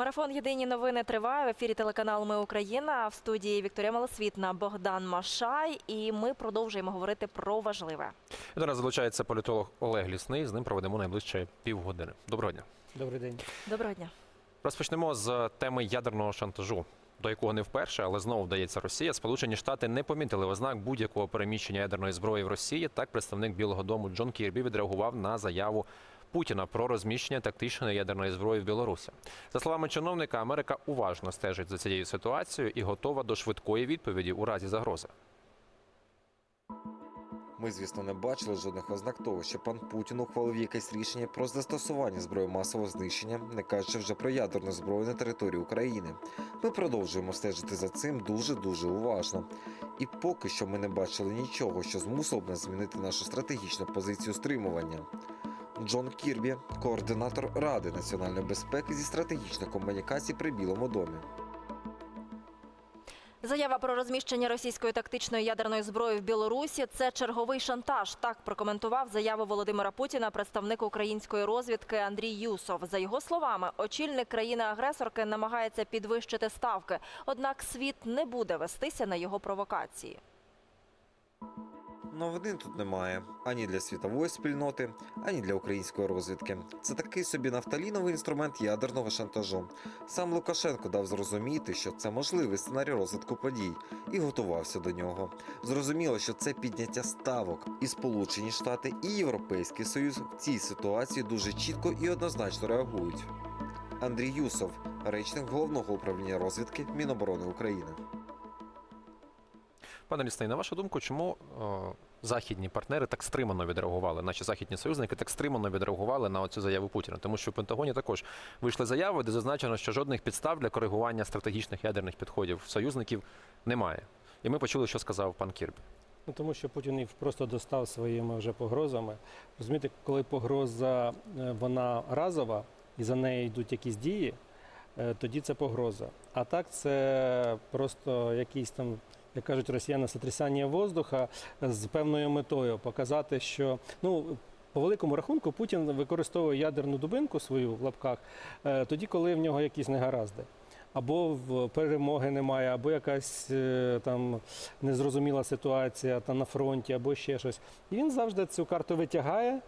Марафон Єдині новини триває в ефірі телеканалу Ми Україна. В студії Вікторія Малосвітна, Богдан Машай. І ми продовжуємо говорити про важливе. До нас залучається політолог Олег Лісний. З ним проведемо найближче півгодини. Доброго дня. Добрий день. Доброго дня. Розпочнемо з теми ядерного шантажу, до якого не вперше, але знову вдається Росія. Сполучені Штати не помітили ознак будь-якого переміщення ядерної зброї в Росії. Так, представник Білого Дому Джон Кірбі відреагував на заяву Путіна про розміщення тактичної ядерної зброї в Білорусі. За словами чиновника, Америка уважно стежить за цією ситуацією і готова до швидкої відповіді у разі загрози. Ми, звісно, не бачили жодних ознак того, що пан Путін ухвалив якесь рішення про застосування зброї масового знищення, не кажучи вже про ядерну зброю на території України. Ми продовжуємо стежити за цим дуже дуже уважно. І поки що ми не бачили нічого, що змусило б нас змінити нашу стратегічну позицію стримування. Джон Кірбі, координатор Ради національної безпеки зі стратегічних комунікацій при Білому домі. Заява про розміщення російської тактичної ядерної зброї в Білорусі це черговий шантаж. Так прокоментував заяву Володимира Путіна представник української розвідки Андрій Юсов. За його словами, очільник країни-агресорки намагається підвищити ставки. Однак світ не буде вестися на його провокації. Новин тут немає ані для світової спільноти, ані для української розвідки. Це такий собі нафталіновий інструмент ядерного шантажу. Сам Лукашенко дав зрозуміти, що це можливий сценарій розвитку подій, і готувався до нього. Зрозуміло, що це підняття ставок, і Сполучені Штати, і Європейський Союз в цій ситуації дуже чітко і однозначно реагують. Андрій Юсов, речник головного управління розвідки Міноборони України. Пане Лісний, на вашу думку, чому е, західні партнери так стримано відреагували, наші західні союзники так стримано відреагували на цю заяву Путіна? Тому що в Пентагоні також вийшли заяви, де зазначено, що жодних підстав для коригування стратегічних ядерних підходів союзників немає. І ми почули, що сказав пан Кірбі. Ну тому що Путін їх просто достав своїми вже погрозами. Розумієте, коли погроза е, вона разова і за нею йдуть якісь дії, е, тоді це погроза. А так це просто якісь там. Як кажуть росіяни, сотрясання воздуха з певною метою показати, що ну по великому рахунку Путін використовує ядерну дубинку свою в лапках е, тоді, коли в нього якісь негаразди. Або перемоги немає, або якась е, там незрозуміла ситуація там на фронті, або ще щось. І він завжди цю карту витягає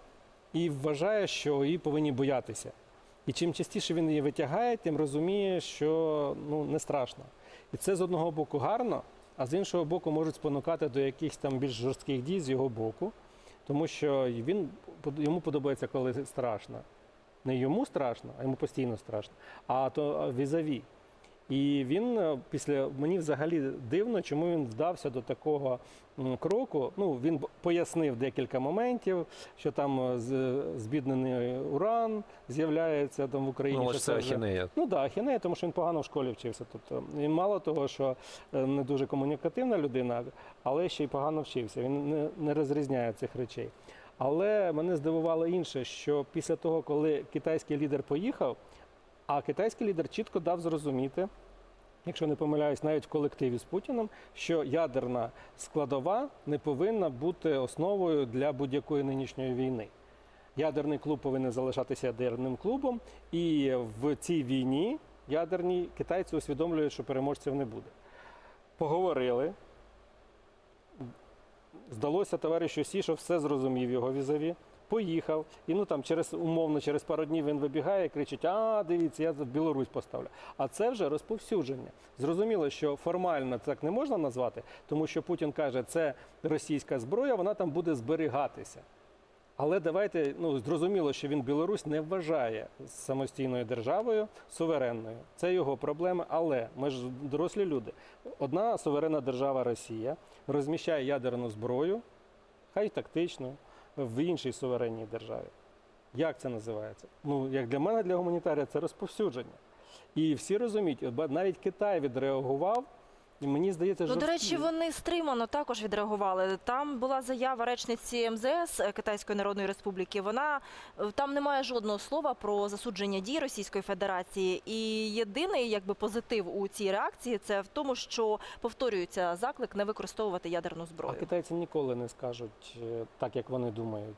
і вважає, що її повинні боятися. І чим частіше він її витягає, тим розуміє, що ну не страшно. І це з одного боку гарно, а з іншого боку можуть спонукати до якихось там більш жорстких дій з його боку, тому що він йому подобається, коли страшно. Не йому страшно, а йому постійно страшно, а то візаві. І він е, після мені взагалі дивно, чому він вдався до такого кроку. Ну він пояснив декілька моментів, що там е, з- збіднений уран з'являється там в Україні. Ну, що це вже- ахінея. Ну так, ахінея, тому що він погано в школі вчився. Тобто і мало того, що е, не дуже комунікативна людина, але ще й погано вчився. Він не, не розрізняє цих речей. Але мене здивувало інше, що після того, коли китайський лідер поїхав, а китайський лідер чітко дав зрозуміти, якщо не помиляюсь, навіть в колективі з Путіним, що ядерна складова не повинна бути основою для будь-якої нинішньої війни. Ядерний клуб повинен залишатися ядерним клубом, і в цій війні ядерній китайці усвідомлюють, що переможців не буде. Поговорили. Здалося товаришу Сі, що все зрозумів його візаві. Поїхав, і ну там через умовно, через пару днів він вибігає і кричить: А, дивіться, я в Білорусь поставлю. А це вже розповсюдження. Зрозуміло, що формально так не можна назвати, тому що Путін каже, це російська зброя, вона там буде зберігатися. Але давайте ну зрозуміло, що він Білорусь не вважає самостійною державою суверенною. Це його проблеми. Але ми ж дорослі люди. Одна суверенна держава Росія розміщає ядерну зброю, хай тактичну, в іншій суверенній державі. Як це називається? Ну як для мене, для гуманітарія, це розповсюдження. І всі розуміють, навіть Китай відреагував. І мені здається, Ну, до речі, вони стримано також відреагували. Там була заява речниці МЗС е, Китайської Народної Республіки. Вона е, там немає жодного слова про засудження дій Російської Федерації. І єдиний якби позитив у цій реакції це в тому, що повторюється заклик не використовувати ядерну А зброю. китайці ніколи не скажуть е, так, як вони думають.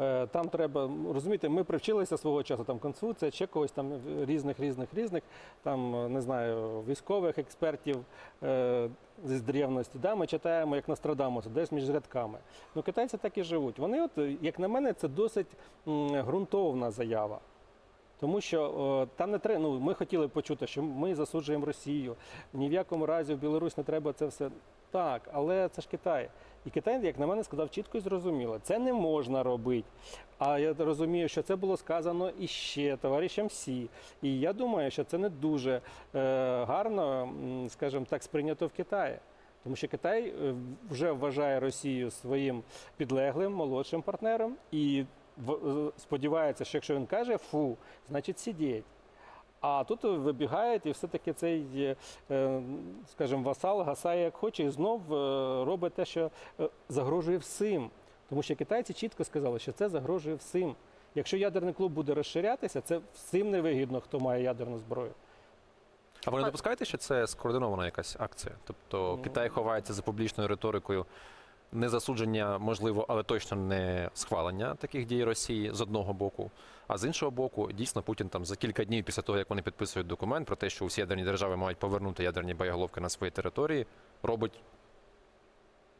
Е, Там треба м, розумієте, ми привчилися свого часу там Конфуція, ще когось там різних, різних, різних, там не знаю, військових експертів е, з древності. Да? Ми читаємо як Нострадамус, десь між рядками. Ну китайці так і живуть. Вони, от, як на мене, це досить ґрунтовна заява. Тому що о, там не треба. Ну ми хотіли почути, що ми засуджуємо Росію. Ні в якому разі в Білорусь не треба це все. Так, але це ж Китай. І Китай, як на мене, сказав чітко і зрозуміло, це не можна робити. А я розумію, що це було сказано іще товаришем Сі. І я думаю, що це не дуже е, гарно, скажімо так, сприйнято в Китаї. Тому що Китай е, вже вважає Росію своїм підлеглим, молодшим партнером і е, сподівається, що якщо він каже фу, значить сидіть. А тут вибігають, і все-таки цей, е, е, скажімо, васал гасає як хоче, і знов е, робить те, що загрожує всім. Тому що китайці чітко сказали, що це загрожує всім. Якщо ядерний клуб буде розширятися, це всім невигідно, хто має ядерну зброю. А ви не допускаєте, що це скоординована якась акція? Тобто Ну. Китай ховається за публічною риторикою не засудження, можливо, але точно не схвалення таких дій Росії з одного боку. А з іншого боку, дійсно Путін там за кілька днів після того, як вони підписують документ про те, що усі ядерні держави мають повернути ядерні боєголовки на свої території, робить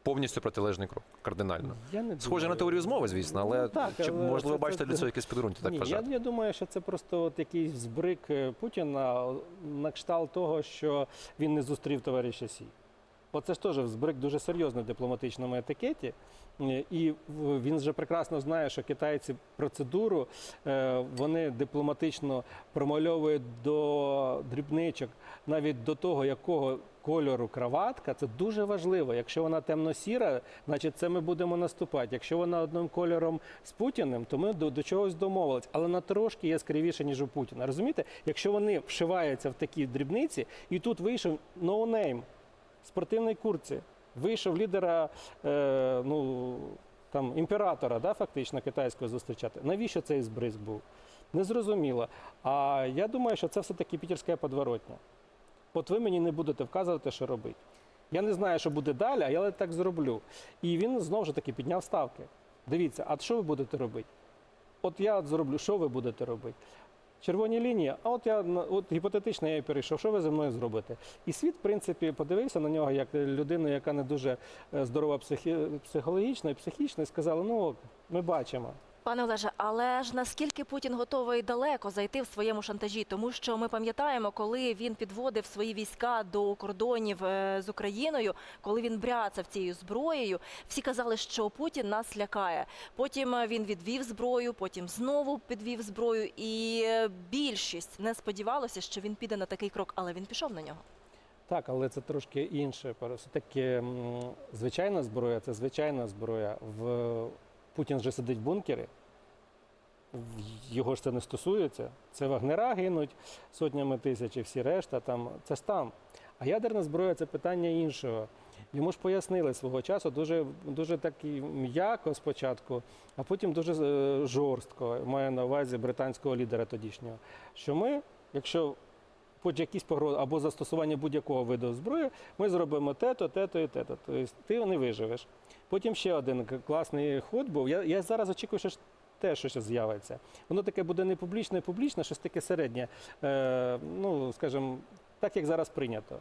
повністю протилежний крок, кардинально. Я не Схоже на теорію змови, звісно, але Ну, так, чи але можливо це- бачите це- для цього якесь підґрунтя, так Ні, я, я думаю, що це просто от якийсь збрик е, Путіна на кшталт того, що він не зустрів товариша Сі. Оце ж теж збрик дуже серйозний в дипломатичному етикеті. Е, І він вже прекрасно знає, що китайці процедуру е, вони дипломатично промальовують до дрібничок, навіть до того, якого кольору краватка. Це дуже важливо. Якщо вона темно-сіра, значить це ми будемо наступати. Якщо вона одним кольором з Путіним, то ми до, до чогось домовились, але на трошки яскравіше, ніж у Путіна. Розумієте? Якщо вони вшиваються в такі дрібниці, і тут вийшов ноунейм в спортивній курці, вийшов лідера е, ну, там, імператора, да, фактично китайського зустрічати. Навіщо цей збризк був? Незрозуміло. А я думаю, що це все-таки пітерська подворотня. От ви мені не будете вказувати, що робити. Я не знаю, що буде далі, а я так зроблю. І він знову ж таки підняв ставки. Дивіться, а що ви будете робити? От я зроблю, що ви будете робити? Червоні лінії, а от я от гіпотетично я і перейшов, що ви зі мною зробите? І світ, в принципі, подивився на нього як людину, яка не дуже е, здорова психі- психологічно і психічно, і сказала, ну ми бачимо. Пане Олеже, але ж наскільки Путін готовий далеко зайти в своєму шантажі? Тому що ми пам'ятаємо, коли він підводив свої війська до кордонів е, з Україною, коли він бряцав цією зброєю, всі казали, що Путін нас лякає. Потім е, він відвів зброю, потім знову підвів зброю, і е, більшість не сподівалося, що він піде на такий крок, але він пішов на нього. Так, але це трошки інше. Все-таки звичайна зброя це звичайна зброя. В... Путін же сидить в бункері, його ж це не стосується. Це вагнера гинуть сотнями тисяч і всі решта, там, це ж там. А ядерна зброя це питання іншого. Йому ж пояснили свого часу дуже, дуже так м'яко спочатку, а потім дуже е, жорстко, маю на увазі британського лідера тодішнього, що ми, якщо хоч якісь погрози або застосування будь-якого виду зброї, ми зробимо те-то, те-то і те-то. Тобто ти не виживеш. Потім ще один класний ход був. Я, я зараз очікую, що те, що ще з'явиться. Воно таке буде не публічне, не публічне, щось таке середнє. Е, ну, скажімо, так як зараз прийнято.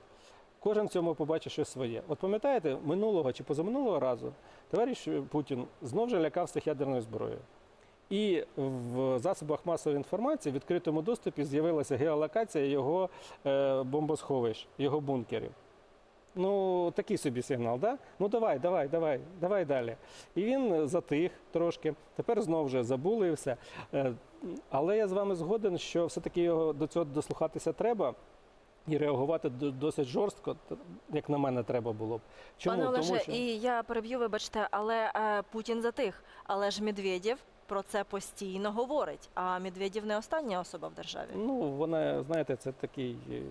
Кожен в цьому побачить щось своє. От пам'ятаєте, минулого чи позаминулого разу товариш Путін знов же лякав всіх ядерною зброєю. І в засобах масової інформації в відкритому доступі з'явилася геолокація його е, бомбосховищ, його бункерів. Ну, такий собі сигнал, да? Ну давай, давай, давай, давай далі. І він затих трошки. Тепер знову вже забули і все. Е, але я з вами згоден, що все-таки його до цього дослухатися треба. І реагувати до- досить жорстко, як на мене, треба було б. Чому? Пане Олеже, Тому що... і я переб'ю, вибачте, але е, Путін затих. Але ж Медведєв про це постійно говорить. А Медведєв не остання особа в державі. Ну, вона, знаєте, це такий. е,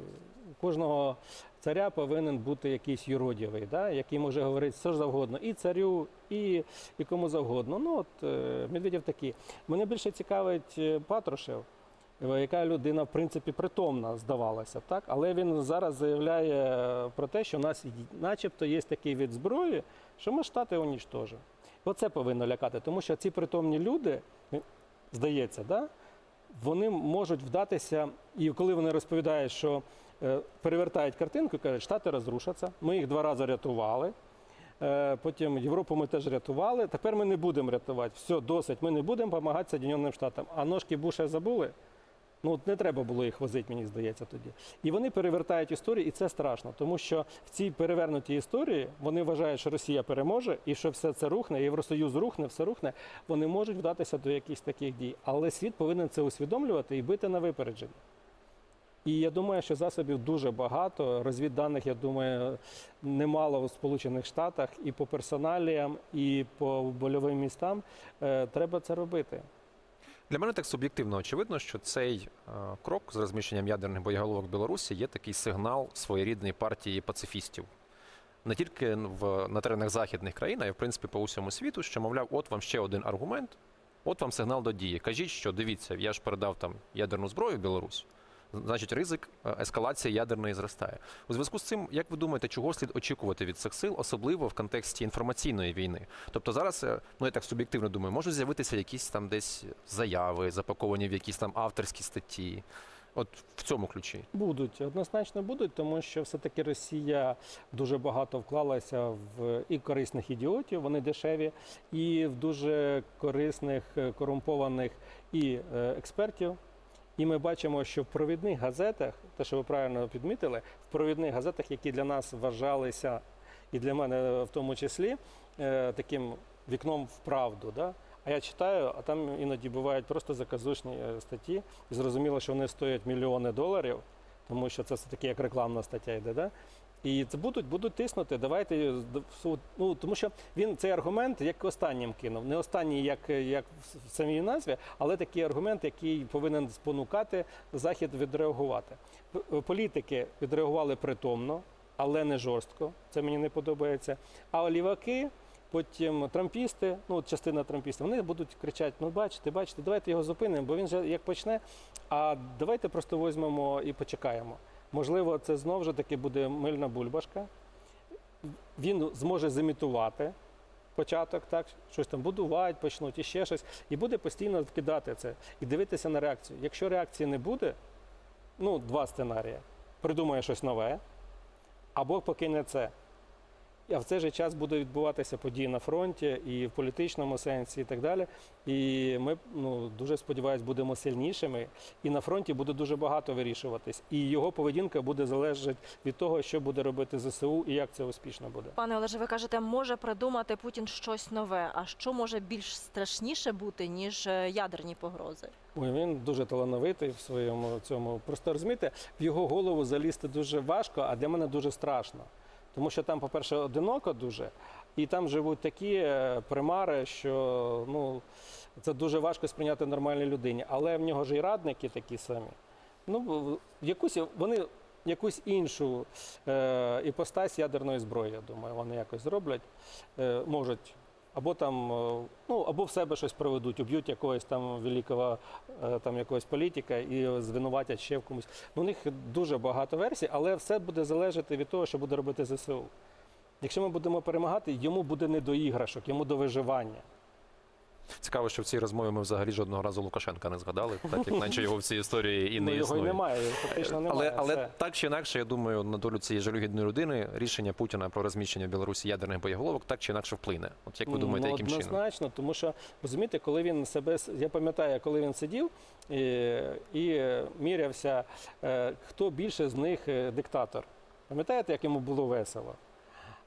У кожного царя повинен бути якийсь юродівий, да? який може говорити все ж завгодно, і царю, і, і кому завгодно. Ну, от е, Медведєв такий. Мене більше цікавить е, Патрушев, яка людина, в принципі, притомна, здавалося так? Але він зараз заявляє про те, що у нас начебто є такий від зброї, що ми штати унічтожимо. Оце повинно лякати, тому що ці притомні люди, е, здається, да, вони можуть вдатися, і коли вони розповідають, що е, перевертають картинку кажуть, штати розрушаться, ми їх два рази рятували. Е, Потім Європу ми теж рятували. Тепер ми не будемо рятувати. Все, досить. Ми не будемо допомагати Соединеним Штатам. А ножки Буша забули. Ну, от не треба було їх возити, мені здається, тоді. І вони перевертають історію, і це страшно, тому що в цій перевернутій історії вони вважають, що Росія переможе і що все це рухне, Євросоюз рухне, все рухне. Вони можуть вдатися до якихось таких дій. Але світ повинен це усвідомлювати і бити на випередження. І я думаю, що засобів дуже багато. Розвідданих, я думаю, немало у Сполучених Штатах і по персоналіям, і по больовим містам. Е, Треба це робити. Для мене так суб'єктивно очевидно, що цей е, крок з розміщенням ядерних боєголовок в Білорусі є такий сигнал своєрідної партії пацифістів. Не тільки в на теренах західних країн, а й в принципі по усьому світу, що мовляв, от вам ще один аргумент, от вам сигнал до дії. Кажіть, що дивіться, я ж передав там ядерну зброю в Білорусь. Значить, ризик е, ескалації ядерної зростає. У зв'язку з цим, як ви думаєте, чого слід очікувати від цих сил, особливо в контексті інформаційної війни? Тобто зараз, е, ну я так суб'єктивно думаю, можуть з'явитися якісь там десь заяви, запаковані в якісь там авторські статті. От в цьому ключі. Будуть однозначно будуть, тому що все-таки Росія дуже багато вклалася в і корисних ідіотів, вони дешеві, і в дуже корисних е, корумпованих і експертів. І ми бачимо, що в провідних газетах, те, що ви правильно підмітили, в провідних газетах, які для нас вважалися, і для мене в тому числі, е, таким вікном в правду. Да? А я читаю, а там іноді бувають просто заказушні е, статті, і зрозуміло, що вони стоять мільйони доларів, тому що це все таки як рекламна стаття йде. Да? І це будуть, будуть тиснути. Давайте з- Ну тому що він цей аргумент як останнім кинув. Не останній, як, як в самій назві, але такий аргумент, який повинен спонукати захід відреагувати. Політики відреагували притомно, але не жорстко. Це мені не подобається. А оліваки. Потім трампісти, ну частина трампістів, вони будуть кричати: ну бачите, бачите, давайте його зупинимо, бо він же як почне. А давайте просто візьмемо і почекаємо. Можливо, це знову ж таки буде мильна бульбашка. Він зможе зімітувати початок, так, щось там будувати, почнуть і ще щось, і буде постійно вкидати це і дивитися на реакцію. Якщо реакції не буде, ну, два сценарії. Придумає щось нове, або покине це. А в цей же час буде відбуватися події на фронті і в політичному сенсі, і так далі. І ми ну, дуже сподіваюся, будемо сильнішими. І на фронті буде дуже багато вирішуватись. І його поведінка буде залежати від того, що буде робити ЗСУ і як це успішно буде. Пане Олеже, ви кажете, може придумати Путін щось нове. А що може більш страшніше бути, ніж е, ядерні погрози? Ой, він дуже талановитий в своєму цьому. Просто розумієте, в його голову залізти дуже важко, а для мене дуже страшно. Тому що там, по-перше, одиноко дуже, і там живуть такі е, примари, що ну, це дуже важко сприйняти нормальній людині. Але в нього ж і радники такі самі. Ну, якусь вони якусь іншу е, іпостась ядерної зброї, я думаю, вони якось зроблять, е, можуть. Або там, е, ну, або в себе щось проведуть, уб'ють якогось там великого е, там якогось політика і звинуватять ще в комусь. Ну, у них дуже багато версій, але все буде залежати від того, що буде робити ЗСУ. Якщо ми будемо перемагати, йому буде не до іграшок, йому до виживання. Цікаво, що в цій розмові ми взагалі жодного разу Лукашенка не згадали, так як наче його в цій історії і ну, не його існує. й немає, фактично немає. Але, але так чи інакше, я думаю, на долю цієї жалюгідної людини рішення Путіна про розміщення в Білорусі ядерних боєголовок так чи інакше вплине. От як ви думаєте, ну, яким чином? однозначно, тому що розумієте, коли він себе я пам'ятаю, коли він сидів і, і е, мірявся, е, хто більше з них е, диктатор. Пам'ятаєте, як йому було весело?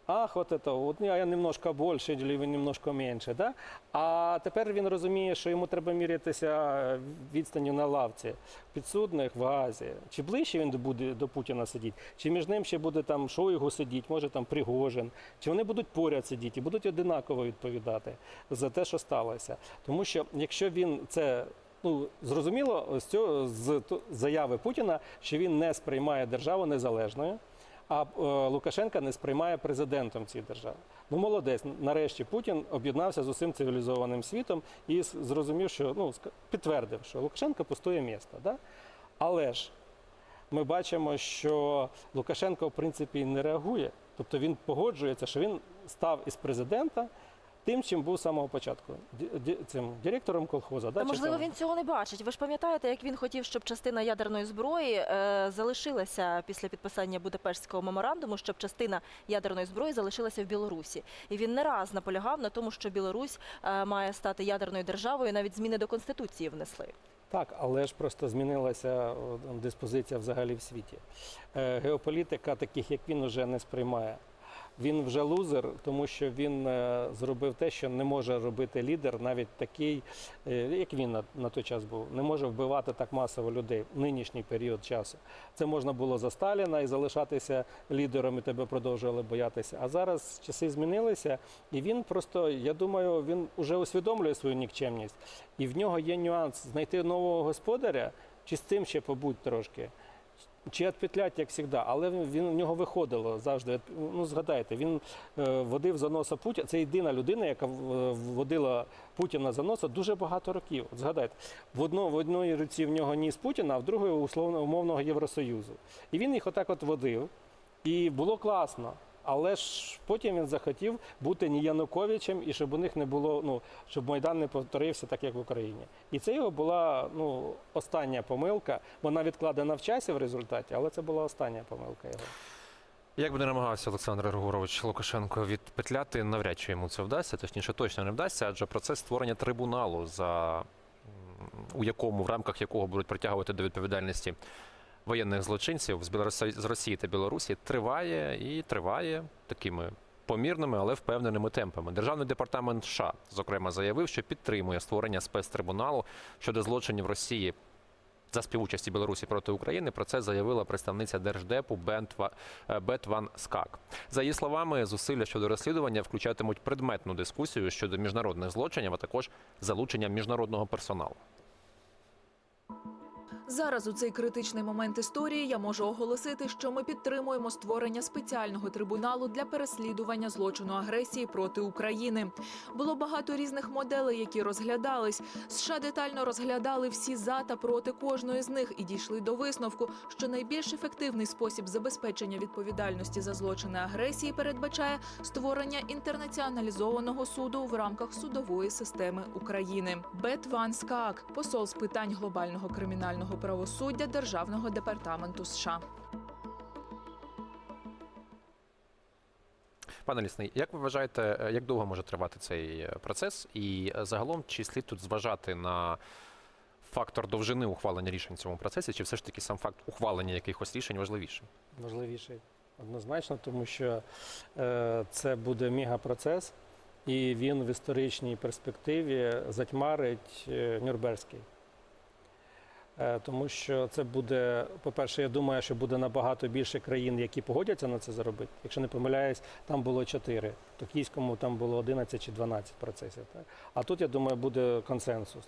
Ах, от это, от я я немножко більше, він немножко менше. Да? А тепер він розуміє, що йому треба мірятися е, відстанню на лавці підсудних в Газі. Чи ближче він буде до Путіна сидіти, чи між ним ще буде там Шойгу сидіти, може там Пригожин, чи вони будуть поряд сидіти і будуть одинаково відповідати за те, що сталося. Тому що якщо він це. Ну, зрозуміло з цього з заяви Путіна, що він не сприймає державу незалежною, а е, Лукашенка не сприймає президентом цієї держави. Ну, молодець. Нарешті Путін об'єднався з усім цивілізованим світом і зрозумів, що ну підтвердив, що Лукашенко пустує місто. Да? Але ж ми бачимо, що Лукашенко в принципі не реагує. Тобто він погоджується, що він став із президента тим, чим був з самого початку. Ді- Цим директором колхоза. Да, Та, чи можливо, він цього не бачить. Ви ж пам'ятаєте, як він хотів, щоб частина ядерної зброї е, залишилася після підписання Будапештського меморандуму, щоб частина ядерної зброї залишилася в Білорусі. І він не раз наполягав на тому, що Білорусь е, має стати ядерною державою. Навіть зміни до конституції внесли. Так, але ж просто змінилася о, диспозиція взагалі в світі. Е, Геополітика таких, як він, уже не сприймає. Він вже лузер, тому що він е, зробив те, що не може робити лідер, навіть такий, е, як він на, на той час був, не може вбивати так масово людей в нинішній період часу. Це можна було за Сталіна і залишатися лідером, і тебе продовжували боятися. А зараз часи змінилися, і він просто, я думаю, він вже усвідомлює свою нікчемність. І в нього є нюанс знайти нового господаря, чи з цим ще побудь трошки. Чи відпетлять, як завжди, але він, в нього виходило завжди. Ну згадайте, він е, водив за носа Путіна. Це єдина людина, яка е, водила Путіна за носа дуже багато років. От згадайте, в одно, в одній руці в нього ніс Путіна, а в другої условно умовного Євросоюзу. І він їх отак от водив, і було класно. Але ж потім він захотів бути не Януковичем, і щоб у них не було, ну щоб Майдан не повторився так, як в Україні. І це його була ну остання помилка. Вона відкладена в часі в результаті, але це була остання помилка його. Як би не намагався Олександр Григорович Лукашенко відпетляти, навряд чи йому це вдасться, точніше точно не вдасться, адже процес створення трибуналу, за у якому в рамках якого будуть притягувати до відповідальності воєнних злочинців з Білорусі з Росії та Білорусі, триває і триває такими. Помірними, але впевненими темпами. Державний департамент США, зокрема, заявив, що підтримує створення спецтрибуналу щодо злочинів Росії за співучасті Білорусі проти України. Про це заявила представниця держдепу е, Бет Ван Скак. За її словами, зусилля щодо розслідування включатимуть предметну дискусію щодо міжнародних злочинів, а також залучення міжнародного персоналу. Зараз у цей критичний момент історії я можу оголосити, що ми підтримуємо створення спеціального трибуналу для переслідування злочину агресії проти України. Було багато різних моделей, які розглядались. США детально розглядали всі за та проти кожної з них і дійшли до висновку, що найбільш ефективний спосіб забезпечення відповідальності за злочини агресії передбачає створення інтернаціоналізованого суду в рамках судової системи України. Бет Ван Скаак, посол з питань глобального кримінального правосуддя Державного департаменту США. Пане Лісний, як ви вважаєте, е, як довго може тривати цей е, процес? І е, загалом, чи слід тут зважати на фактор довжини ухвалення рішень в цьому процесі, чи все ж таки сам факт ухвалення якихось рішень важливіший? Важливіший однозначно, тому що е, це буде мегапроцес, і він в історичній перспективі затьмарить е, Нюрнберзький. Е, тому що це буде, по-перше, я думаю, що буде набагато більше країн, які погодяться на це зробити. Якщо не помиляюсь, там було 4, в Токійському там було 11 чи 12 процесів. Так? А тут, я думаю, буде консенсус.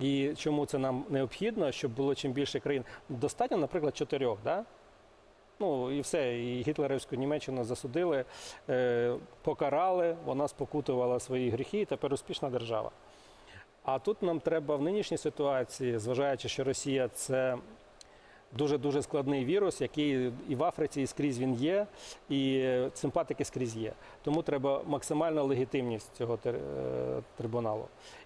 І чому це нам необхідно, щоб було чим більше країн? Достатньо, наприклад, чотирьох, да? Ну і все, і гітлерівську Німеччину засудили, е, покарали, вона спокутувала свої гріхи, і тепер успішна держава. А тут нам треба в нинішній ситуації, зважаючи, що Росія це дуже дуже складний вірус, який і в Африці, і скрізь він є, і симпатики скрізь є. Тому треба максимальна легітимність цього е, трибуналу.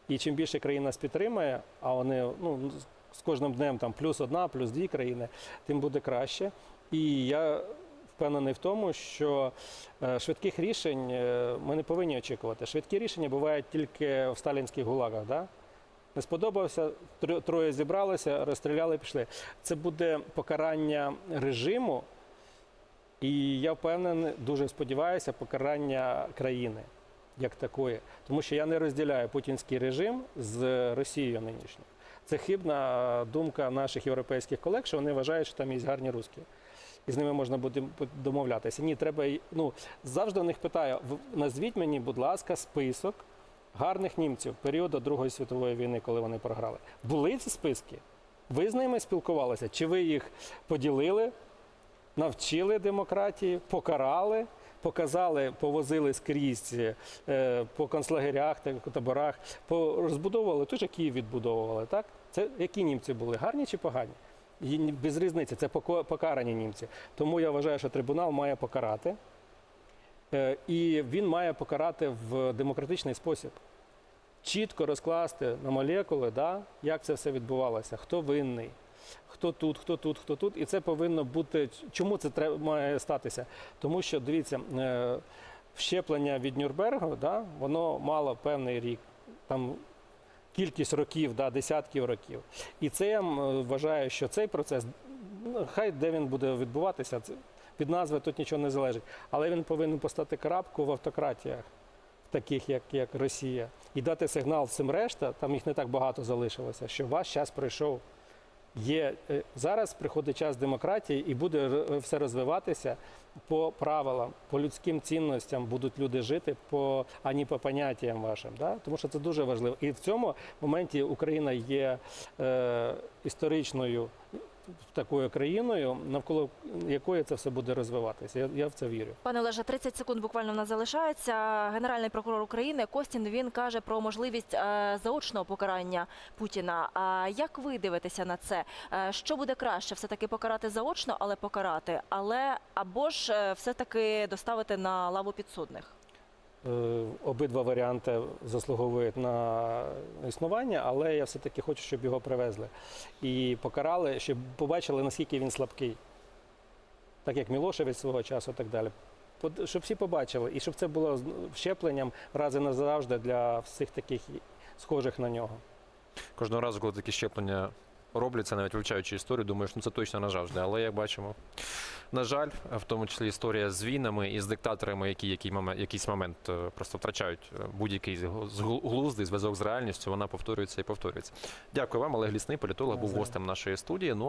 І чим більше країн нас підтримає, а вони ну, з кожним днем там плюс одна, плюс дві країни, тим буде краще. І я впевнений в тому, що е, швидких рішень е, ми не повинні очікувати. Швидкі рішення бувають тільки в сталінських гулагах. Да? Не сподобався, троє зібралися, розстріляли, пішли. Це буде покарання режиму, і я впевнений, дуже сподіваюся, покарання країни як такої. Тому що я не розділяю путінський режим з Росією нинішньою. Це хибна думка наших європейських колег, що вони вважають, що там є гарні русські. І з ними можна буде домовлятися. Ні, треба ну завжди у них питаю: назвіть мені, будь ласка, список гарних німців періоду Другої світової війни, коли вони програли. Були ці списки? Ви з ними спілкувалися? Чи ви їх поділили, навчили демократії, покарали? Показали, повозили скрізь е, по концлагерях, таборах, розбудовували, же Київ відбудовували. Так? Це які німці були? Гарні чи погані? Без різниці, це покарані німці. Тому я вважаю, що трибунал має покарати. Е, І він має покарати в демократичний спосіб. Чітко розкласти на молекули, да, як це все відбувалося, хто винний, хто тут, хто тут, хто тут. І це повинно бути. Чому це треба має статися? Тому що дивіться, е, вщеплення від Нюрнбергу, да, воно мало певний рік. Там кількість років, да, десятків років. І це я вважаю, що цей процес, ну, хай де він буде відбуватися, від назви тут нічого не залежить. Але він повинен постати крапку в автократіях, таких як, як Росія, і дати сигнал всім решта, там їх не так багато залишилося, що ваш час пройшов. Є е, зараз приходить час демократії і буде все розвиватися по правилам, по людським цінностям будуть люди жити, по а не по поняттям вашим. Да? Тому що це дуже важливо. І в цьому моменті Україна є е, історичною такою країною, навколо якої це все буде розвиватися. Я, я в це вірю. Пане Олеже, 30 секунд буквально в нас залишається. Генеральний прокурор України Костін він каже про можливість е, заочного покарання Путіна. А як ви дивитеся на це? Е, Що буде краще? Все таки покарати заочно, але покарати, але або ж е, все таки доставити на лаву підсудних? Е, Обидва варіанти заслуговують на існування, але я все-таки хочу, щоб його привезли і покарали, щоб побачили, наскільки він слабкий. Так як Мілошевець свого часу і так далі. Щоб всі побачили, і щоб це було щепленням раз і назавжди для всіх таких схожих на нього. Кожного разу, коли такі щеплення робляться, навіть вивчаючи історію, думаєш, ну це точно назавжди. Але як бачимо, на жаль, в тому числі історія з війнами і з диктаторами, які який момент, якийсь момент е, просто втрачають е, будь-який з згл- зв'язок з реальністю, вона повторюється і повторюється. Дякую вам, Олег Лісний, політолог, був гостем нашої студії. Ну